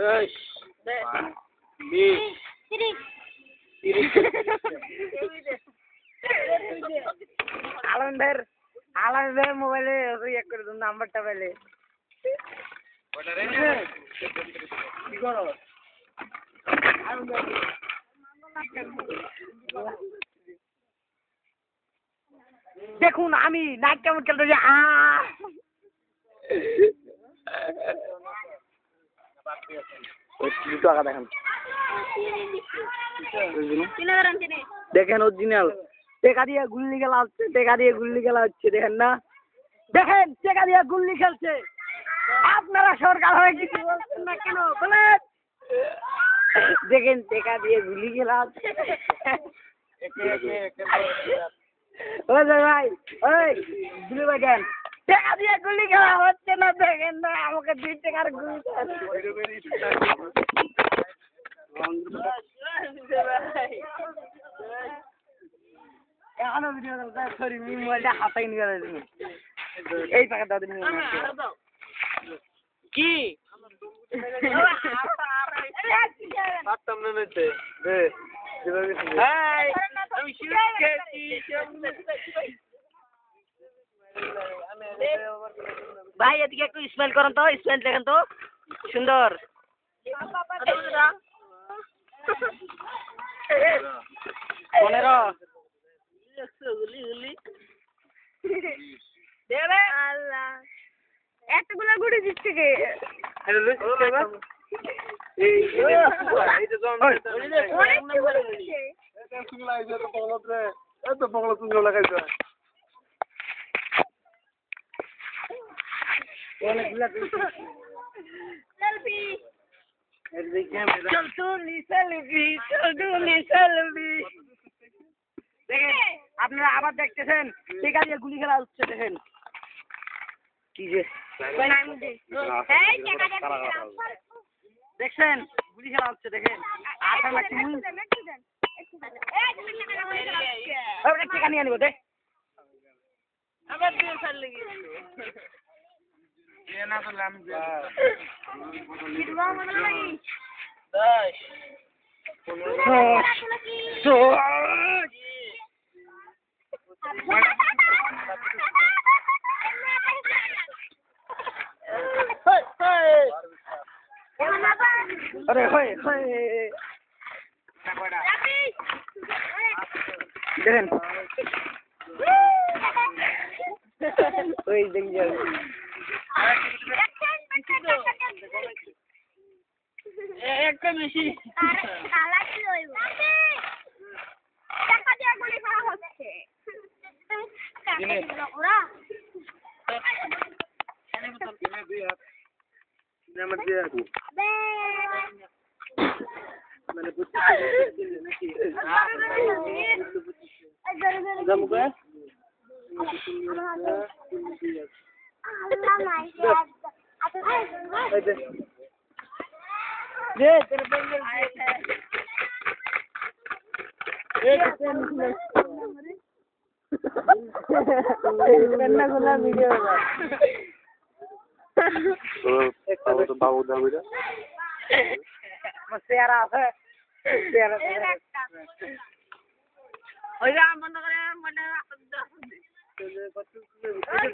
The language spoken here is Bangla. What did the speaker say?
দশ বিশ আলমদের আলমদের মোবাইলে ইয়ে করে দিন নাম্বারটা পেলে কি করো দেখুন, আমি নাক কেমন খেলতে দুটো দেখেন। দেখেন অরিজিনাল টেকা দিয়ে গুল্লি খেলা হচ্ছে টেকা দিয়ে গুল্লি খেলা হচ্ছে দেখেন না? দেখেন টেকা দিয়ে গুল্লি খেলছে। আপনারা সরকার হয়ে কিছু বলছেন না কেন? বলেন। দেখেন টেকা দিয়ে গুলি খেলা হচ্ছে। ভাই ওই গুলি বাজান টাকা দিয়ে গুলি খেলা হচ্ছে না দেখেন না আমাকে দুই টাকার গুলি এখনও ভিডিও সরি মোবাইলটা হাতাই নিয়ে এই টাকা দাও কি? পারতাম না নিতে দে আমি শুট খেয়েছি। ভাই এদিকে একটু স্মেল করেন তো স্মেল দেখেন তো। সুন্দর। পনেরো। এতগুলো গুড়ি দিচ্ছে কে অনেক গুড়ি দিচ্ছে সেলফি চল তুলি সেলফি চল তুলি সেলফি দেখেন আপনারা আবার দেখতেছেন? ঠিক আছে গুলি খেলা হচ্ছে দেখেন। কি যে? দেখছেন? গুলি খেলা হচ্ছে দেখেন। ওটা টিকা নিয়ে আনিব দে। আবার দিয়ে ফেললে কি না করলে আমি দশ তো আরে হয় হয় দেখেন ওই দেখি একটা दे तेरे पेंगल दे करना गुला वीडियो होगा तो तो बाबू दा वीडियो मस्त यार आप यार ओए राम बंद कर मैंने